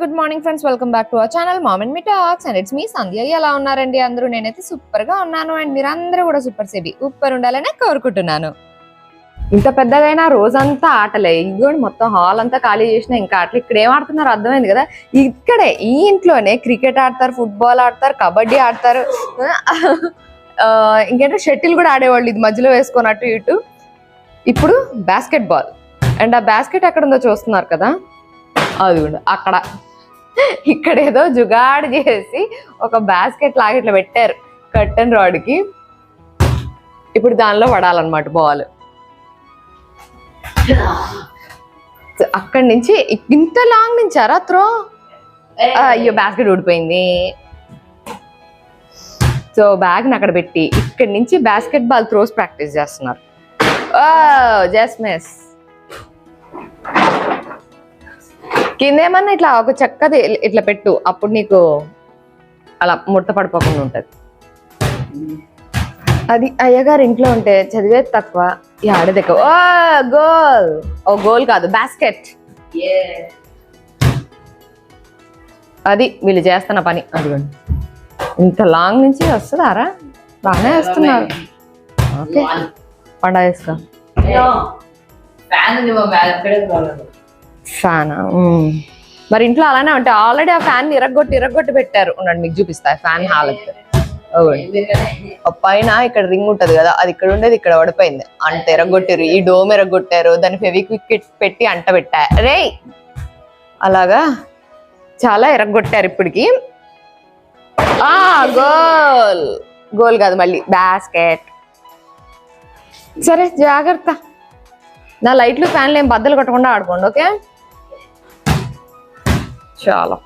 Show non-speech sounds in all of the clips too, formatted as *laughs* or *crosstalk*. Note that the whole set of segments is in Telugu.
Good morning friends welcome back to our channel mom and me talks. And it's me Sandhya. ఎలా ఉన్నారండి అందరూ? నేనైతే సూపర్గా ఉన్నాను. అండ్ మీరందరూ కూడా సూపర్ సేబీ సూపర్ ఉండాలని కోరుకుంటున్నాను. ఇంత పెద్దగైనా రోజంతా ఆటలే. ఇదిగోండి మొత్తం హాల్ అంతా ఖాళీ చేసిన ఇంకా ఆటలు ఇక్కడ ఏం ఆడుతున్నారు? అర్థమైంది కదా? ఇక్కడే ఈ ఇంట్లోనే క్రికెట్ ఆడతారు ఫుట్బాల్ ఆడతారు కబడ్డీ ఆడతారు. ఇంకేంటో షటిల్ కూడా ఆడేవాళ్ళు ఇది మధ్యలో వేసుకొని అటు ఇటు. ఇప్పుడు బాస్కెట్ బాల్ అండ్ ఆ బాస్కెట్ ఎక్కడ ఉందో చూస్తున్నారు కదా? అది అక్కడ. ఇక్కడ ఏదో జుగాడు చేసి ఒక బాస్కెట్ లాగా ఇట్లా పెట్టారు కట్టెన్ రాడ్కి ఇప్పుడు దానిలో పడాలన్నమాట బాల్ అక్కడి నుంచి ఇంత లాంగ్ నుంచారా త్రో అయ్యో బాస్కెట్ ఊడిపోయింది. సో బ్యాగ్ అక్కడ పెట్టి ఇక్కడి నుంచి బాస్కెట్ బాల్ త్రోస్ ప్రాక్టీస్ చేస్తున్నారు. జస్ట్ మిస్ కిందేమన్నా ఇట్లా ఒక చెక్కది ఇట్లా పెట్టు. అప్పుడు నీకు అలా ముడత పడిపోకుండా ఉంటుంది. అది అయ్యగారు ఇంట్లో ఉంటే చదివేది తక్కువ. ఈ ఆడేది ఎక్కువ ఓ గోల్. ఓ గోల్ కాదు బాస్కెట్. అది వీళ్ళు చేస్తున్న పని. అదిగోండి. ఇంత లాంగ్ నుంచి వస్తుందారా బాగానే వేస్తున్నారు. ఓకే. పండగ వేసుకో ఫ్యానా? మరి ఇంట్లో అలానే ఉంటాయి ఆల్రెడీ ఆ ఫ్యాన్ ఇరగొట్టి ఇరగొట్టి పెట్టారు. ఉండండి మీకు చూపిస్తా ఫ్యాన్ హాలత్ పైన ఇక్కడ రింగ్ ఉంటది కదా అది ఇక్కడ ఉండేది ఇక్కడ పడిపోయింది. అంత ఎరగొట్టారు ఈ డోమ్ ఎరగొట్టారు దాన్ని ఫెవిక్విక్ పెట్టి అంట పెట్టా. రే అలాగా? చాలా ఎరగొట్టారు ఇప్పటికి. ఆ గోల్! గోల్ కాదు మళ్ళీ బాస్కెట్. సరే జాగ్రత్త. నా లైట్లు ఫ్యాన్లు ఏం బద్దలు కొట్టకుండా ఆడుకోండి ఓకే? చాలా.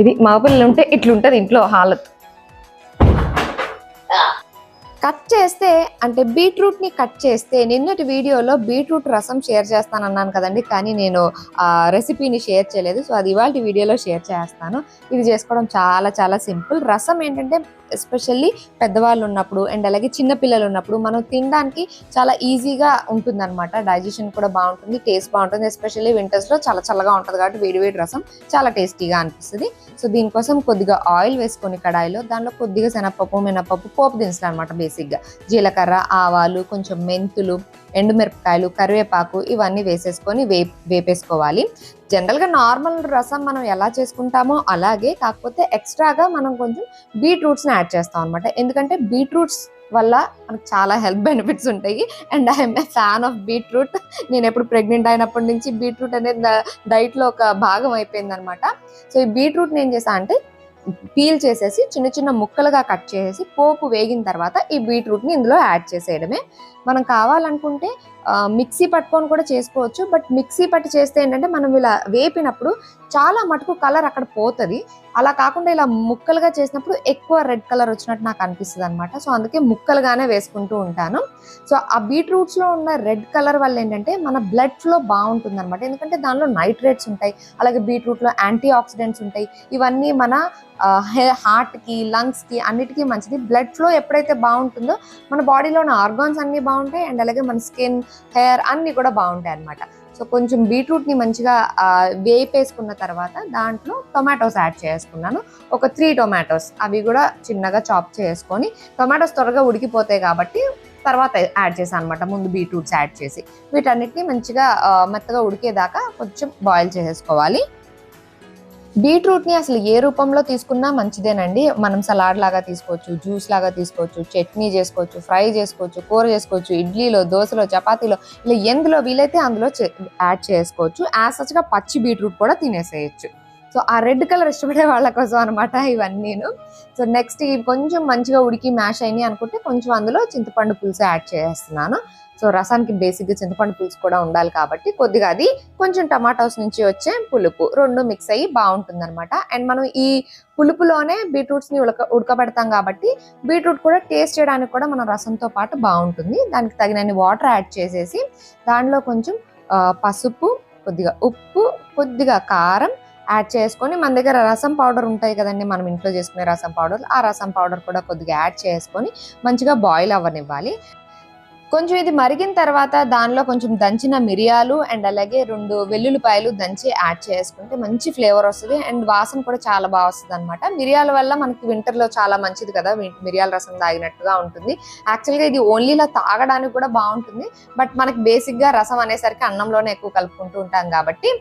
ఇది మా పిల్లలు ఉంటే ఇట్లుంటది ఇంట్లో హాలత్. కట్ చేస్తే అంటే బీట్రూట్ని కట్ చేస్తే నిన్నటి వీడియోలో బీట్రూట్ రసం షేర్ చేస్తాను అన్నాను కదండి కానీ నేను ఆ రెసిపీని షేర్ చేయలేదు. సో అది ఇవాళ వీడియోలో షేర్ చేస్తాను. ఇది చేసుకోవడం చాలా చాలా సింపుల్. రసం ఏంటంటే ఎస్పెషల్లీ పెద్దవాళ్ళు ఉన్నప్పుడు అండ్ అలాగే చిన్నపిల్లలు ఉన్నప్పుడు మనం తినడానికి చాలా ఈజీగా ఉంటుంది అనమాట డైజెషన్ కూడా బాగుంటుంది టేస్ట్ బాగుంటుంది ఎస్పెషల్లీ వింటర్స్లో చాలా చల్లగా ఉంటుంది కాబట్టి వేడి వేడి రసం చాలా టేస్టీగా అనిపిస్తుంది. సో దీనికోసం కొద్దిగా ఆయిల్ వేసుకొని కడాయిలో దానిలో కొద్దిగా శనగపప్పు మినపప్పు పోపు దినుసులు అనమాట బేసిక్గా జీలకర్ర ఆవాలు కొంచెం మెంతులు ఎండుమిరపకాయలు కరివేపాకు ఇవన్నీ వేసేసుకొని వే వేపేసుకోవాలి. జనరల్గా నార్మల్ రసం మనం ఎలా చేసుకుంటామో అలాగే కాకపోతే ఎక్స్ట్రాగా మనం కొంచెం బీట్రూట్స్ని యాడ్ చేస్తాం అనమాట ఎందుకంటే బీట్రూట్స్ వల్ల మనకు చాలా హెల్త్ బెనిఫిట్స్ ఉంటాయి. And I'm a fan of beetroot. నేను ఎప్పుడు ప్రెగ్నెంట్ అయినప్పటి నుంచి బీట్రూట్ అనేది డైట్లో ఒక భాగం అయిపోయింది అనమాట సో ఈ బీట్రూట్ని ఏం చేసా అంటే పీల్ చేసేసి చిన్న చిన్న ముక్కలుగా కట్ చేసేసి పోపు వేగిన తర్వాత ఈ బీట్రూట్ని ఇందులో యాడ్ చేసేయడమే. మనం కావాలనుకుంటే మిక్సీ పట్టుకొని కూడా చేసుకోవచ్చు. బట్ మిక్సీ పట్టి చేస్తే ఏంటంటే మనం ఇలా వేపినప్పుడు చాలా మటుకు కలర్ అక్కడ పోతుంది. అలా కాకుండా ఇలా ముక్కలుగా చేసినప్పుడు ఎక్కువ రెడ్ కలర్ వచ్చినట్టు నాకు అనిపిస్తుంది అనమాట సో అందుకే ముక్కలుగానే వేసుకుంటూ ఉంటాను. సో ఆ బీట్రూట్స్లో ఉన్న రెడ్ కలర్ వల్ల ఏంటంటే మన బ్లడ్ ఫ్లో బాగుంటుంది అనమాట ఎందుకంటే దానిలో నైట్రేట్స్ ఉంటాయి. అలాగే బీట్రూట్లో యాంటీ ఆక్సిడెంట్స్ ఉంటాయి. ఇవన్నీ మన హార్ట్కి లంగ్స్కి అన్నిటికీ మంచిది. బ్లడ్ ఫ్లో ఎప్పుడైతే బాగుంటుందో మన బాడీలో ఉన్న ఆర్గాన్స్ అన్నీ బాగుంటాయి బాగుంటాయి అండ్ అలాగే మన స్కిన్ హెయిర్ అన్నీ కూడా బాగుంటాయి అనమాట సో కొంచెం బీట్రూట్ని మంచిగా వేపేసుకున్న తర్వాత దాంట్లో టొమాటోస్ యాడ్ చేసుకున్నాను. ఒక త్రీ టొమాటోస్ అవి కూడా చిన్నగా చాప్ చేసుకొని టొమాటోస్ త్వరగా ఉడికిపోతాయి కాబట్టి తర్వాత యాడ్ చేశాను అనమాట ముందు బీట్రూట్స్ యాడ్ చేసి. వీటన్నిటిని మంచిగా మెత్తగా ఉడికేదాకా కొంచెం బాయిల్ చేసేసుకోవాలి బీట్రూట్ని అసలు ఏ రూపంలో తీసుకున్నా మంచిదేనండి. మనం సలాడ్ లాగా తీసుకోవచ్చు జ్యూస్ లాగా తీసుకోవచ్చు చట్నీ చేసుకోవచ్చు ఫ్రై చేసుకోవచ్చు కూర చేసుకోవచ్చు ఇడ్లీలో దోశలో చపాతీలో ఇలా ఎందులో వీలైతే అందులో యాడ్ చేసుకోవచ్చు. యాజ్ సచ్గా పచ్చి బీట్రూట్ కూడా తినేసేయచ్చు. సో ఆ రెడ్ కలర్ ఇష్టపడే వాళ్ళ కోసం అనమాట ఇవన్నీను సో నెక్స్ట్ ఇవి కొంచెం మంచిగా ఉడికి మ్యాష్ అయినాయి అనుకుంటే కొంచెం అందులో చింతపండు పులుసు యాడ్ చేస్తున్నాను. సో రసానికి బేసిక్గా చింతపండు పులుసు కూడా ఉండాలి కాబట్టి కొద్దిగా అది కొంచెం టమాటోస్ నుంచి వచ్చే పులుపు రెండు మిక్స్ అయ్యి బాగుంటుంది అనమాట అండ్ మనం ఈ పులుపులోనే బీట్రూట్స్ని ఉడక ఉడకబెడతాం కాబట్టి బీట్రూట్ కూడా టేస్ట్ చేయడానికి కూడా మనం రసంతో పాటు బాగుంటుంది. దానికి తగినన్ని వాటర్ యాడ్ చేసేసి దానిలో కొంచెం పసుపు కొద్దిగా ఉప్పు కొద్దిగా కారం యాడ్ చేసుకొని మన దగ్గర రసం పౌడర్ ఉంటాయి కదండి మనం ఇంట్లో చేసుకునే రసం పౌడర్ ఆ రసం పౌడర్ కూడా కొద్దిగా యాడ్ చేసుకొని మంచిగా బాయిల్ అవ్వనివ్వాలి. కొంచెం ఇది మరిగిన తర్వాత దానిలో కొంచెం దంచిన మిరియాలు అండ్ అలాగే రెండు వెల్లుల్లిపాయలు దంచి యాడ్ చేసుకుంటే మంచి ఫ్లేవర్ వస్తుంది. అండ్ వాసన కూడా చాలా బాగా వస్తుంది అనమాట మిరియాల వల్ల మనకి వింటర్లో చాలా మంచిది కదా మిరియాల రసం తాగినట్టుగా ఉంటుంది. యాక్చువల్గా ఇది ఓన్లీ ఇలా తాగడానికి కూడా బాగుంటుంది. బట్ మనకి బేసిక్గా రసం అనేసరికి అన్నంలోనే ఎక్కువ కలుపుకుంటూ ఉంటాం కాబట్టి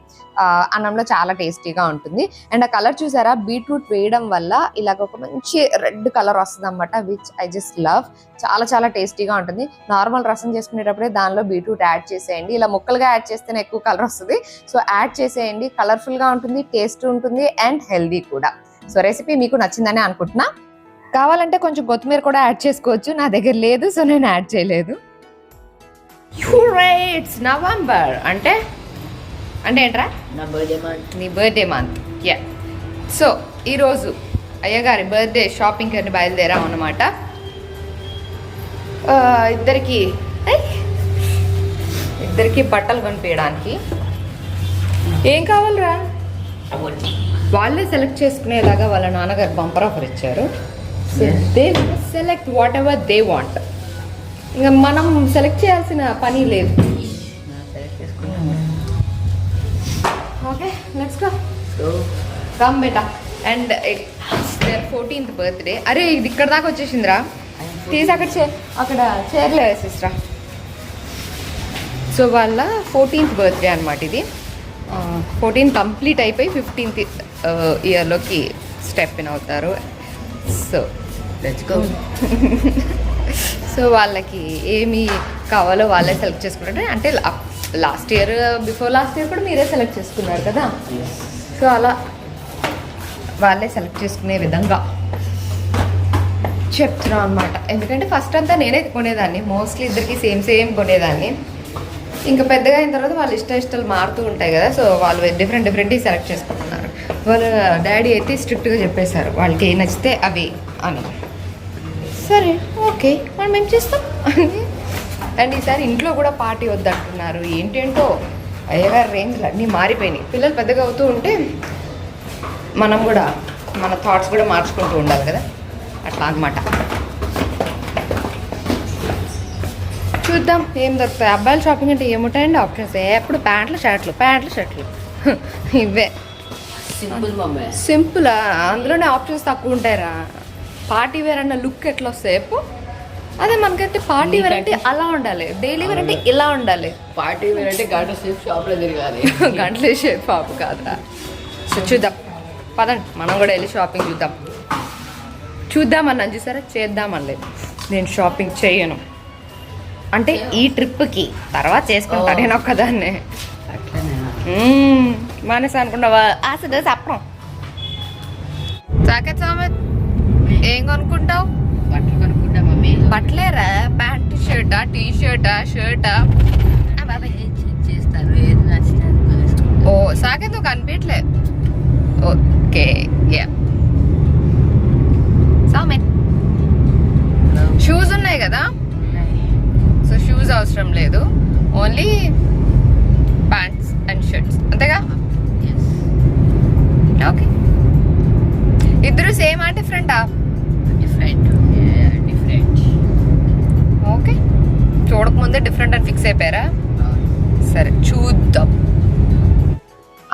అన్నంలో చాలా టేస్టీగా ఉంటుంది. అండ్ ఆ కలర్ చూసారా? బీట్రూట్ వేయడం వల్ల ఇలాగ ఒక మంచి రెడ్ కలర్ వస్తుంది అనమాట విచ్ ఐ జస్ట్ లవ్. చాలా చాలా టేస్టీగా ఉంటుంది. నార్మల్ రసం చేసుకునేటప్పుడే దానిలో బీట్రూట్ యాడ్ చేసేయండి. ఇలా ముక్కలుగా యాడ్ చేస్తేనే ఎక్కువ కలర్ వస్తుంది. సో యాడ్ చేసేయండి. కలర్ఫుల్గా ఉంటుంది టేస్ట్ ఉంటుంది అండ్ హెల్దీ కూడా. సో రెసిపీ మీకు నచ్చిందని అనుకుంటున్నా. కావాలంటే కొంచెం కొత్తిమీర కూడా యాడ్ చేసుకోవచ్చు. నా దగ్గర లేదు సో నేను యాడ్ చేయలేదు. ఇట్స్ నవంబర్ అంటే అంటే ఏంట్రా? నా బర్త్డే మంత్. నీ బర్త్డే మంత్. యా. సో ఈరోజు అయ్యగారి బర్త్డే షాపింగ్ అని బయలుదేరాం అన్నమాట ఆ, ఇద్దరికి! ఇద్దరికి బట్టలు కొనిపించడానికి ఏం కావాలరా? వాళ్ళే సెలెక్ట్ చేసుకునేలాగా వాళ్ళ నాన్నగారు బంపర్ ఆఫర్ ఇచ్చారు. So they select whatever they want ఇంకా మనం సెలెక్ట్ చేయాల్సిన పని లేదు. ఓకే లెట్స్ గో బేటా అండ్ దేర్ ఫోర్టీన్త్ బర్త్డే అరే ఇది ఇక్కడ దాకా వచ్చేసిందిరా. తీసి అక్కడ చే అక్కడ చైర్లో వేసేసిరా. సో వాళ్ళ ఫోర్టీన్త్ బర్త్డే అనమాట ఇది. ఫోర్టీన్ కంప్లీట్ అయిపోయి ఫిఫ్టీన్త్ ఇయర్లోకి స్టెప్ ఇన్ అవుతారు. సో *laughs* సో వాళ్ళకి ఏమి కావాలో వాళ్ళే సెలెక్ట్ చేసుకుంటారు. అంటే last year before last year కూడా మీరే సెలెక్ట్ చేసుకున్నారు కదా. సో అలా వాళ్ళే సెలెక్ట్ చేసుకునే విధంగా. చెప్తున్నాం అనమాట ఎందుకంటే ఫస్ట్ అంతా నేనే కొనేదాన్ని. మోస్ట్లీ ఇద్దరికి సేమ్ సేమ్ కొనేదాన్ని. ఇంకా పెద్దగా అయిన తర్వాత వాళ్ళ ఇష్ట ఇష్టాలు మారుతూ ఉంటాయి కదా సో వాళ్ళు డిఫరెంట్ డిఫరెంట్ సెలెక్ట్ చేసుకుంటున్నారు. వాళ్ళ డాడీ అయితే స్ట్రిక్ట్గా చెప్పేశారు వాళ్ళకి ఏం నచ్చితే అవి అని. సరే ఓకే మనం ఏం చేస్తాం? అండ్ ఈసారి ఇంట్లో కూడా పార్టీ వద్దంటున్నారు. ఏంటేంటో అయ్యగారు రేంజ్లు అన్నీ మారిపోయినాయి. పిల్లలు పెద్దగా అవుతూ ఉంటే మనం కూడా మన థాట్స్ కూడా మార్చుకుంటూ ఉండాలి కదా. అట్లా అన్నమాట. చూద్దాం ఏం దొరుకుతాయి? అబ్బాయిల షాపింగ్ అంటే ఏముంటాయండి? ఆప్షన్స్ ఎప్పుడు ప్యాంట్లు షర్ట్లు ప్యాంట్లు షర్ట్లు. *laughs* ఇవే. సింపుల్ అందులోనే ఆప్షన్స్ తక్కువ ఉంటాయిరా. పార్టీ వేర్ అన్న లుక్ ఎట్లా వస్తాయి చెప్పు. అదే మనకంటే పార్టీ వేర్ అంటే అలా ఉండాలి. డైలీ వేర్ అంటే ఇలా ఉండాలి. పార్టీ వేర్ అంటే గంట సేపు షాప్లో తిరగాలి. *laughs* గంటలే షేప్ పాపు కాదురా. సో చూద్దాం. పదండి మనం కూడా వెళ్ళి షాపింగ్ చూద్దాం. చూద్దామన్నాను చూసారా చేద్దామనలేదు నేను షాపింగ్ చేయను. అంటే ఈ ట్రిప్కి తర్వాత చేసుకుంటాను నేను ఒక్కదాన్నే. మానేసా అనుకున్నావా అసలు చెప్పడం సాకెత్ సామెత్ ఏం కొనుక్కుంటావు? బట్టలు కొనుక్కుంటా మమ్మీ. బట్టలేరా? ప్యాంట్ షర్టా టీ షర్టా? షర్టా బాబా ఏం చే- చేస్తారు? ఏది కొనేసుకుంటా. ఓ సాకెత్ కనిపించలే ఓకే యా Hello. షూస్ ఉన్నాయి కదా. సో షూస్ అవసరం లేదు ఓన్లీ ప్యాంట్స్ అండ్ షర్ట్స్ అంతేగా Yes. ఓకే ఇద్దరు సేమ్ ఆ డిఫరెంటా. Yeah, different. ఓకే చూడకముందే డిఫరెంట్ అని ఫిక్స్ అయిపోయారా సరే చూద్దాం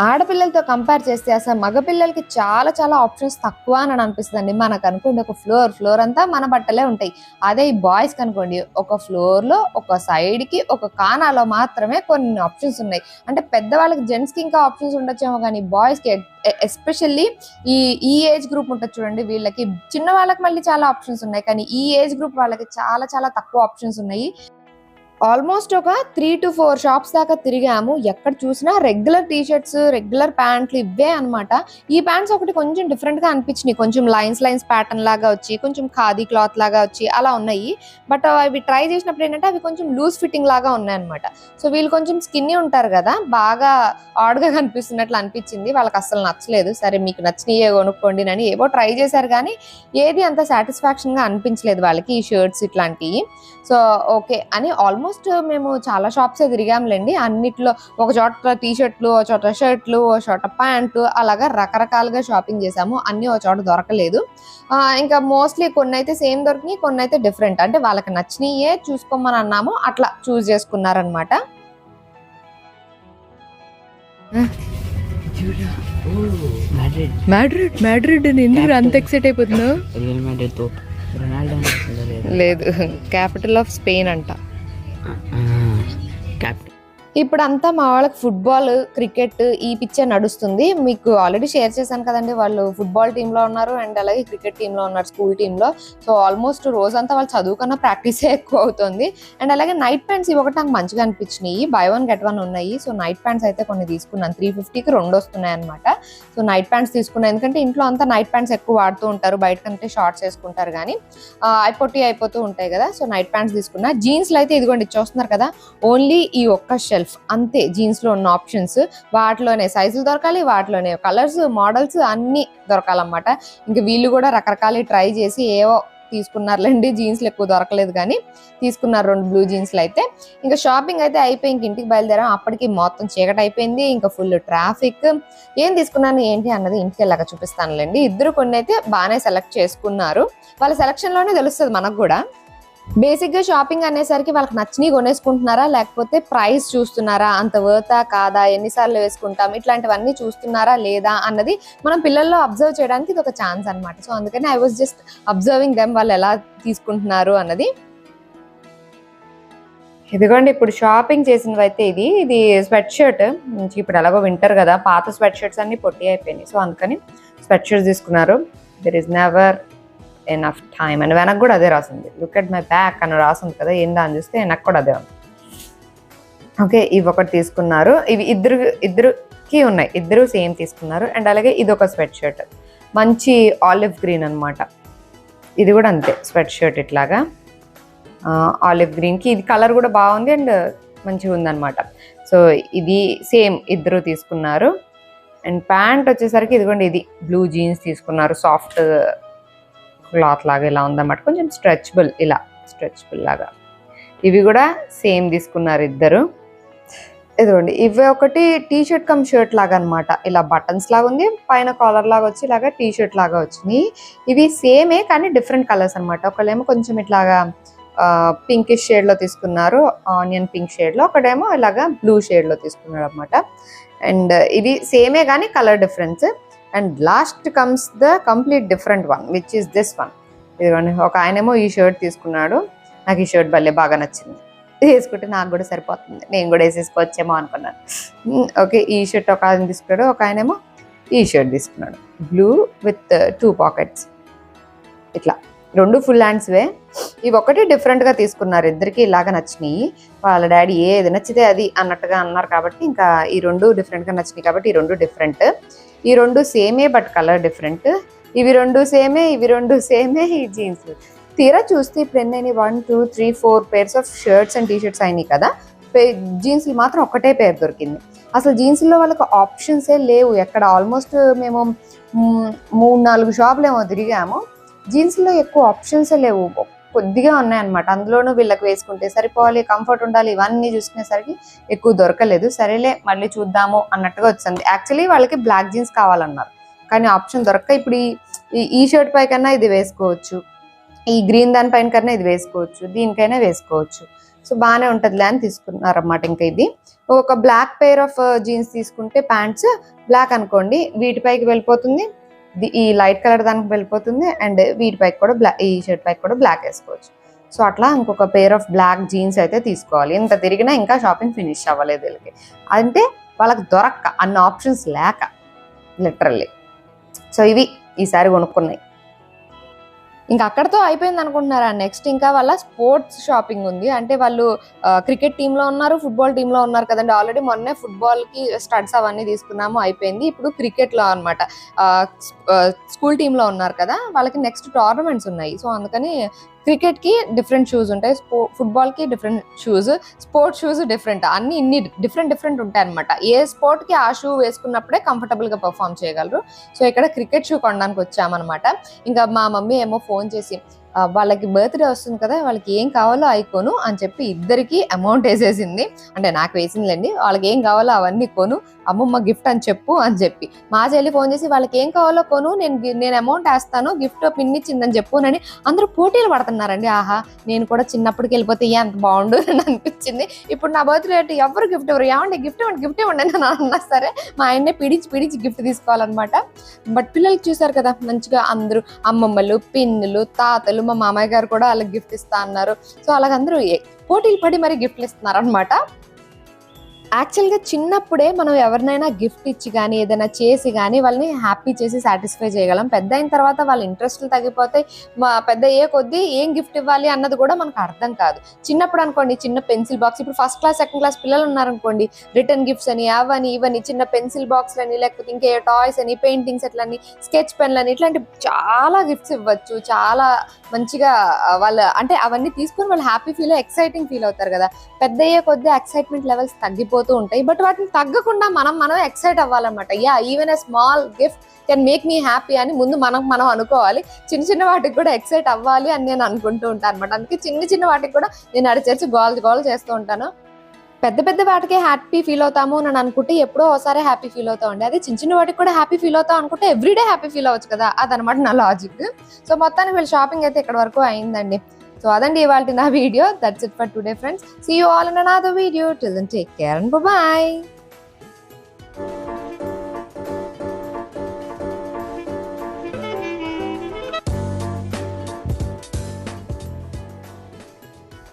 ఆడపిల్లలతో కంపేర్ చేస్తే అసలు మగపిల్లలకి చాలా చాలా ఆప్షన్స్ తక్కువ అని అనిపిస్తుంది మనకు అనుకోండి ఒక ఫ్లోర్ ఫ్లోర్ అంతా మన బట్టలే ఉంటాయి. అదే ఈ బాయ్స్ అనుకోండి ఒక ఫ్లోర్లో ఒక సైడ్కి ఒక కానాలో మాత్రమే కొన్ని ఆప్షన్స్ ఉన్నాయి. అంటే పెద్దవాళ్ళకి జెంట్స్కి ఇంకా ఆప్షన్స్ ఉండొచ్చేమో కానీ బాయ్స్కి ఎస్పెషల్లీ ఈ ఈ ఏజ్ గ్రూప్ ఉంటుంది చూడండి వీళ్ళకి. చిన్న వాళ్ళకి మళ్ళీ చాలా ఆప్షన్స్ ఉన్నాయి కానీ ఈ ఏజ్ గ్రూప్ వాళ్ళకి చాలా చాలా తక్కువ ఆప్షన్స్ ఉన్నాయి. ఆల్మోస్ట్ ఒక త్రీ టు ఫోర్ షాప్స్ దాకా తిరిగాము. ఎక్కడ చూసినా రెగ్యులర్ టీ షర్ట్స్ రెగ్యులర్ ప్యాంట్లు ఇవే అన్నమాట. ఈ ప్యాంట్స్ ఒకటి కొంచెం డిఫరెంట్గా అనిపించినాయి. కొంచెం లైన్స్ లైన్స్ ప్యాటర్న్ లాగా వచ్చి కొంచెం ఖాదీ క్లాత్ లాగా వచ్చి అలా ఉన్నాయి. బట్ uh, అవి ట్రై చేసినప్పుడు ఏంటంటే అవి కొంచెం లూజ్ ఫిట్టింగ్ లాగా ఉన్నాయన్నమాట. సో వీళ్ళు కొంచెం స్కిన్నీ ఉంటారు కదా బాగా ఆడ్గా కనిపిస్తున్నట్లు అనిపించింది. వాళ్ళకి అస్సలు నచ్చలేదు. సరే మీకు నచ్చినయే కొనుక్కోండి అని ఏవో ట్రై చేశారు కానీ ఏది అంత సాటిస్ఫాక్షన్గా అనిపించలేదు వాళ్ళకి ఈ షర్ట్స్ ఇట్లాంటివి. సో ఓకే అని ఆల్మోస్ట్ ఆల్మోస్ట్ మేము చాలా షాప్స్ తిరిగాంలేండి. అన్నిట్లో ఒక చోట టీ షర్ట్లు ఒక చోట షర్ట్లు ఒక చోట ప్యాంట్లు అలాగా రకరకాలుగా షాపింగ్ చేసాము. అన్ని ఒక చోట దొరకలేదు. ఇంకా మోస్ట్లీ కొన్ని అయితే సేమ్ దొరికినాయి కొన్ని అయితే డిఫరెంట్ అంటే వాళ్ళకి నచ్చినయే చూసుకోమని అన్నాము. అట్లా చూస్ చేసుకున్నారనమాట మ్యాడ్రిడ్. మ్యాడ్రిడ్ మ్యాడ్రిడ్ ఎందుకు అంత ఎక్సైట్ అయిపోతున్నావు లేదు క్యాపిటల్ ఆఫ్ స్పెయిన్ అంట. Mm-hmm. ఇప్పుడంతా మా వాళ్ళకి ఫుట్బాల్ క్రికెట్ ఈ పిచ్చే నడుస్తుంది. మీకు ఆల్రెడీ షేర్ చేశాను కదండి వాళ్ళు ఫుట్బాల్ టీంలో ఉన్నారు అండ్ అలాగే క్రికెట్ టీంలో ఉన్నారు స్కూల్ టీంలో సో ఆల్మోస్ట్ రోజంతా వాళ్ళు చదువుకున్న ప్రాక్టీసే ఎక్కువ అవుతుంది. అండ్ అలాగే నైట్ ప్యాంట్స్ ఇవి ఒకటి నాకు మంచిగా అనిపించినాయి. బై వన్ గెట్ వన్ ఉన్నాయి. సో నైట్ ప్యాంట్స్ అయితే కొన్ని తీసుకున్నాను. త్రీ ఫిఫ్టీకి రెండు వస్తున్నాయి అనమాట సో నైట్ ప్యాంట్స్ తీసుకున్నాను. ఎందుకంటే ఇంట్లో అంతా నైట్ ప్యాంట్స్ ఎక్కువ వాడుతూ ఉంటారు. బయట కంటే షార్ట్స్ వేసుకుంటారు కానీ అయిపోటీ అయిపోతూ ఉంటాయి కదా. సో నైట్ ప్యాంట్స్ తీసుకున్నా. జీన్స్లో అయితే ఇదిగోండి ఇచ్చేస్తున్నారు కదా. ఓన్లీ ఈ ఒక్క షెల్ఫ్ అంతే జీన్స్లో ఉన్న ఆప్షన్స్ వాటిలోనే సైజులు దొరకాలి వాటిలోనే కలర్స్ మోడల్స్ అన్ని దొరకాలన్నమాట. ఇంకా వీళ్ళు కూడా రకరకాల ట్రై చేసి ఏవో తీసుకున్నారులేండి జీన్స్లు ఎక్కువ దొరకలేదు కానీ తీసుకున్నారు రెండు బ్లూ జీన్స్లు అయితే. ఇంకా షాపింగ్ అయితే అయిపోయి ఇంక ఇంటికి బయలుదేరాం. అప్పటికి మొత్తం చీకటి అయిపోయింది ఇంకా ఫుల్ ట్రాఫిక్ ఏం తీసుకున్నాను ఏంటి అన్నది ఇంటికి వెళ్ళాక చూపిస్తానులేండి. ఇద్దరు కొన్ని అయితే బాగానే సెలెక్ట్ చేసుకున్నారు. వాళ్ళ సెలక్షన్లోనే తెలుస్తుంది మనకు కూడా. బేసిక్గా షాపింగ్ అనేసరికి వాళ్ళకి నచ్చినవి కొనేసుకుంటున్నారా? లేకపోతే ప్రైస్ చూస్తున్నారా? అంత వర్తా కాదా? ఎన్నిసార్లు వేసుకుంటాం? ఇట్లాంటివన్నీ చూస్తున్నారా? లేదా? అన్నది మనం పిల్లల్లో అబ్జర్వ్ చేయడానికి ఇది ఒక ఛాన్స్ అన్నమాట. సో అందుకని I was just observing them వాళ్ళు ఎలా తీసుకుంటున్నారు అన్నది. ఇదిగోండి ఇప్పుడు షాపింగ్ చేసినవి అయితే ఇది. ఇది స్వెట్ షర్ట్ ఇప్పుడు ఎలాగో వింటర్ కదా పాత స్వెట్ షర్ట్స్ అన్ని పొట్టి అయిపోయినాయి. సో అందుకని స్వెట్ షర్ట్స్ తీసుకున్నారు. There is never enough time అని వెనక్కి కూడా అదే రాసింది. లుక్ అట్ మై బ్యాక్ అని రాసింది కదా ఏందా అని చూస్తే వెనక్కి కూడా అదే ఉంది. ఓకే ఇవి ఒకటి తీసుకున్నారు. ఇవి ఇద్దరు ఇద్దరుకి ఉన్నాయి. ఇద్దరు సేమ్ తీసుకున్నారు. అండ్ అలాగే ఇది ఒక స్వెట్ షర్ట్ మంచి ఆలివ్ గ్రీన్ అన్నమాట. ఇది కూడా అంతే స్వెట్ షర్ట్ ఇట్లాగా ఆలివ్ గ్రీన్కి ఇది కలర్ కూడా బాగుంది అండ్ మంచిగా ఉందన్నమాట. సో ఇది సేమ్ ఇద్దరు తీసుకున్నారు. అండ్ ప్యాంట్ వచ్చేసరికి ఇదిగోండి ఇది బ్లూ జీన్స్ తీసుకున్నారు. సాఫ్ట్ క్లాత్ లాగా ఇలా ఉందన్నమాట. కొంచెం స్ట్రెచబుల్ ఇలా స్ట్రెచబుల్ లాగా. ఇవి కూడా సేమ్ తీసుకున్నారు ఇద్దరు. ఇదిగోండి ఇవి ఒకటి టీ షర్ట్ కమ్ షర్ట్ లాగా అన్నమాట. ఇలా బటన్స్ లాగా ఉంది పైన కాలర్ లాగా వచ్చి ఇలాగా టీ షర్ట్ లాగా వచ్చినాయి. ఇవి సేమే కానీ డిఫరెంట్ కలర్స్ అన్నమాట. ఒకళ్ళేమో కొంచెం ఇట్లాగా పింకిష్ షేడ్లో తీసుకున్నారు ఆనియన్ పింక్ షేడ్లో. ఇలాగా బ్లూ షేడ్లో తీసుకున్నారు అనమాట అండ్ ఇవి సేమే కానీ colour difference. And last comes the complete different one which is this one ఇదిగోండి ఒక ఆయనేమో ఈ షర్ట్ తీసుకున్నాడు. నాకు ఈ షర్ట్ భలే బాగా నచ్చింది. వేసుకుంటే నాకు కూడా సరిపోతుంది. నేను కూడా వేసేసుకోవచ్చేమో అనుకున్నాను. ఓకే ఈ షర్ట్ ఒక ఆయన తీసుకున్నాడు ఒక ఆయనేమో ఈ షర్ట్ తీసుకున్నాడు. బ్లూ విత్ టూ పాకెట్స్ ఇట్లా. రెండు ఫుల్ హ్యాండ్స్వే ఇవి ఒకటి డిఫరెంట్గా తీసుకున్నారు. ఇద్దరికి ఇలాగ నచ్చినాయి. వాళ్ళ డాడీ ఏది నచ్చితే అది అన్నట్టుగా అన్నారు కాబట్టి ఇంకా ఈ రెండు డిఫరెంట్గా నచ్చినాయి కాబట్టి ఈ రెండు డిఫరెంట్ ఈ రెండు సేమే బట్ కలర్ డిఫరెంట్ ఇవి రెండు సేమే ఇవి రెండు సేమే ఈ జీన్స్. తీరా చూస్తే ఇప్పుడు ఎన్ని one two three four pairs of shirts and T shirts అయినాయి కదా. జీన్స్ మాత్రం ఒకటే పేరు దొరికింది. అసలు జీన్స్లో వాళ్ళకి ఆప్షన్సే లేవు. ఎక్కడ ఆల్మోస్ట్ మేము మూడు నాలుగు షాపులు ఏమో తిరిగాము. జీన్స్లో ఎక్కువ ఆప్షన్సే లేవు. కొద్దిగా ఉన్నాయన్నమాట. అందులోనూ వీళ్ళకి వేసుకుంటే సరిపోవాలి కంఫర్ట్ ఉండాలి ఇవన్నీ చూసుకునేసరికి ఎక్కువ దొరకలేదు. సరేలే మళ్ళీ చూద్దాము అన్నట్టుగా వచ్చింది. యాక్చువల్లీ వాళ్ళకి బ్లాక్ జీన్స్ కావాలన్నారు. కానీ ఆప్షన్ దొరక్క ఇప్పుడు ఈ- ఈ షర్ట్ పై కన్నా ఇది వేసుకోవచ్చు. ఈ గ్రీన్ దాని పైన కన్నా ఇది వేసుకోవచ్చు. దీనికైనా వేసుకోవచ్చు. సో బాగానే ఉంటుందిలే అని తీసుకున్నారన్నమాట ఇంకా ఇది. ఒక బ్లాక్ పేర్ ఆఫ్ జీన్స్ తీసుకుంటే ప్యాంట్స్ బ్లాక్ అనుకోండి వీటిపైకి వెళ్ళిపోతుంది. ఈ లైట్ కలర్ దానికి వెళ్ళిపోతుంది అండ్ వీటిపైకి కూడా బ్లాక్ ఈ షర్ట్ పైకి కూడా బ్లాక్ వేసుకోవచ్చు. సో అట్లా ఇంకొక పేర్ ఆఫ్ బ్లాక్ జీన్స్ అయితే తీసుకోవాలి. ఇంత తిరిగినా ఇంకా షాపింగ్ ఫినిష్ అవ్వలేదు వీళ్ళకి. అంటే వాళ్ళకి దొరక్క అన్ని ఆప్షన్స్ లేక లిటరల్లీ సో ఇవి ఈసారి కొనుక్కున్నాయి. ఇంకా అక్కడతో అయిపోయింది అనుకుంటున్నారా? నెక్స్ట్ ఇంకా వాళ్ళ స్పోర్ట్స్ షాపింగ్ ఉంది. అంటే వాళ్ళు క్రికెట్ టీంలో ఉన్నారు ఫుట్బాల్ టీంలో ఉన్నారు కదండి. ఆల్రెడీ మొన్నే ఫుట్బాల్కి స్టడ్స్ అవన్నీ తీసుకున్నాము అయిపోయింది. ఇప్పుడు క్రికెట్లో అనమాట స్కూల్ టీంలో ఉన్నారు కదా వాళ్ళకి నెక్స్ట్ టోర్నమెంట్స్ ఉన్నాయి. సో అందుకని క్రికెట్కి డిఫరెంట్ షూస్ ఉంటాయి. ఫుట్బాల్కి different shoes sports shoes different అన్ని ఇన్ని డిఫరెంట్ డిఫరెంట్ ఉంటాయి అనమాట ఏ స్పోర్ట్కి ఆ షూ వేసుకున్నప్పుడే కంఫర్టబుల్గా పర్ఫామ్ చేయగలరు. సో ఇక్కడ క్రికెట్ షూ కొనడానికి వచ్చామన్నమాట. ఇంకా మా మమ్మీ ఏమో ఫోన్ చేసి వాళ్ళకి బర్త్డే వస్తుంది కదా వాళ్ళకి ఏం కావాలో అవి కొను అని చెప్పి ఇద్దరికి అమౌంట్ వేసేసింది. అంటే నాకు వేసిందిలేండి వాళ్ళకి ఏం కావాలో అవన్నీ కొను అమ్మమ్మ గిఫ్ట్ అని చెప్పు అని చెప్పి. మా చెల్లి ఫోన్ చేసి వాళ్ళకి ఏం కావాలో కొను నేను గి- నేను అమౌంట్ వేస్తాను గిఫ్ట్ పిన్ ఇచ్చిందని చెప్పునని అందరూ పోటీలు పడుతున్నారండి. ఆహా నేను కూడా చిన్నప్పటికి వెళ్ళిపోతే ఏ అంత బాగుండు అని అనిపించింది. ఇప్పుడు నా బర్త్డే అంటే ఎవరు గిఫ్ట్ ఎవరు ఏమండి గిఫ్ట్ ఇవ్వండి గిఫ్ట్ ఇవ్వండి అని అన్నా సరే మా ఆయన్నే పిడిచి పిడిచి గిఫ్ట్ తీసుకోవాలన్నమాట. బట్ పిల్లలకి చూసారు కదా మంచిగా అందరూ అమ్మమ్మలు పిన్నులు తాతలు మా మామయ్య గారు కూడా వాళ్ళకి గిఫ్ట్ ఇస్తా అన్నారు. సో అలాగందరూ ఏ- పోటీలు పడి మరి గిఫ్ట్లు ఇస్తున్నారు అనమాట యాక్చువల్గా చిన్నప్పుడే మనం ఎవరినైనా గిఫ్ట్ ఇచ్చి కానీ ఏదైనా చేసి కానీ వాళ్ళని హ్యాపీ చేసి సాటిస్ఫై చేయగలం. పెద్ద అయిన తర్వాత వాళ్ళ ఇంట్రెస్ట్లు తగ్గిపోతాయి మా పెద్ద ఏ కొద్దీ ఏం గిఫ్ట్ ఇవ్వాలి అన్నది కూడా మనకు అర్థం కాదు. చిన్నప్పుడు అనుకోండి చిన్న పెన్సిల్ బాక్స్ ఇప్పుడు ఫస్ట్ క్లాస్ సెకండ్ క్లాస్ పిల్లలు ఉన్నారనుకోండి రిటర్న్ గిఫ్ట్స్ అని అవని ఇవని చిన్న పెన్సిల్ బాక్స్ అని లేకపోతే ఇంకే టాయ్స్ అని పెయింటింగ్స్ అట్లని స్కెచ్ పెన్లని ఇట్లాంటి చాలా గిఫ్ట్స్ ఇవ్వచ్చు. చాలా మంచిగా వాళ్ళు వాళ్ళ అంటే అవన్నీ తీసుకొని వాళ్ళు హ్యాపీ ఫీల్ ఎక్సైటింగ్ ఫీల్ అవుతారు కదా. పెద్ద అయ్యే కొద్దీ ఎక్సైట్మెంట్ లెవెల్స్ పోతూ ఉంటాయి. బట్ వాటిని తగ్గకుండా మనం మనం ఎక్సైట్ అవ్వాలన్నమాట. Yeah even a small gift can make me happy అని ముందు మనం మనం అనుకోవాలి. చిన్న చిన్న వాటికి కూడా ఎక్సైట్ అవ్వాలి అని నేను అనుకుంటూ ఉంటాను అనమాట అందుకే చిన్న చిన్న వాటికి కూడా నేను అడిచేసి గోల్ గోల్ చేస్తూ ఉంటాను. పెద్ద పెద్ద వాటికే హ్యాపీ ఫీల్ అవుతాము అని అనుకుంటే ఎప్పుడో ఒకసారి హ్యాపీ ఫీల్ అవుతామండి అదే చిన్న చిన్న వాటికి కూడా హ్యాపీ ఫీల్ అవుతాం అనుకుంటే ఎవ్రీడే హ్యాపీ ఫీల్ అవ్వచ్చు కదా అదనమాట నా లాజిక్ సో మొత్తానికి వీళ్ళ షాపింగ్ అయితే ఇక్కడ వరకు అయిందండి. సో అదండి ఇవాళ నా video that's it for today friends see you all in another video till then take care and bye